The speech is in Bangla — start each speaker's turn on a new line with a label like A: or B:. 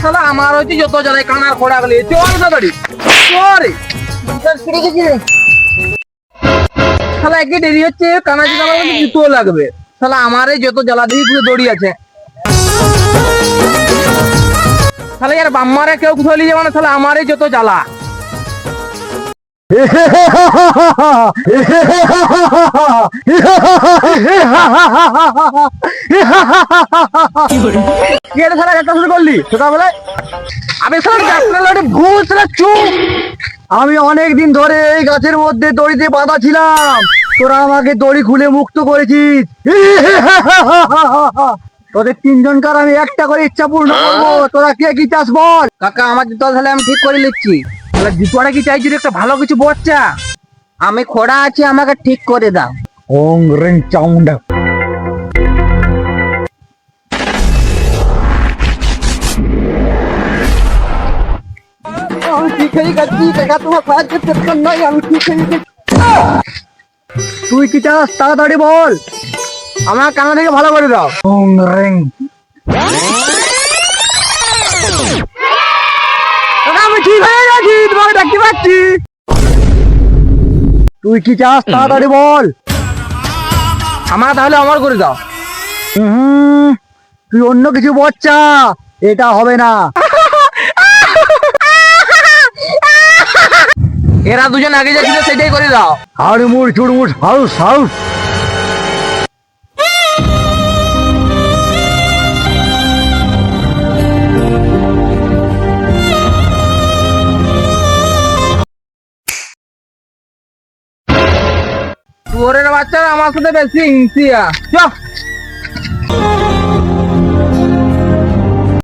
A: শালা, আমার হইতে যত কানার খোড়া গেলে শালা, একে দেরি হচ্ছে, কানা জিতে জুতো লাগবে। শালা যত জ্বালা দিয়ে পুরো দড়ি আছে। শালা বাম্মারে কেউ কোথাও নিয়ে যাবে না, শালা যত জ্বালা। আমি
B: অনেক দিন ধরে এই গাছের মধ্যে দড়িতে বাঁধা ছিলাম। তোরা আমাকে দড়ি খুলে মুক্ত করেছিস। তোদের তিনজনকার আমি একটা করে ইচ্ছা পূর্ণ করব। তোরা কে কি চাস বল?
A: কাকা আমার তাহলে আমি ঠিক করে নিচ্ছি। তাহলে জুতোটা কি চাইছি একটা ভালো কিছু বচ্চা আমি খোড়া আছি আমাকে ঠিক করে দাও।
B: ওং রিং চাউন্ড তুই কি চাস? তাড়াতাড়ি বল।
A: আমার কানা থেকে ভালো করে দাও। আমি ঠিক হয়ে গেছি তোমাকে ডাকতে পাচ্ছি।
B: তুই কি চাস তাড়াতাড়ি বল।
A: আমার তাহলে আমার করে দাও।
B: হুম, তুই অন্য কিছু বচ্চা এটা হবে না।
A: এরা দুজন আগে যাচ্ছিল সেটাই করে দাও।
B: হাড়মুড় চুড়মুড় হাউস হাউস।
A: তোরের বাচ্চারা আমার সাথে বেশি হিংসিয়া। চল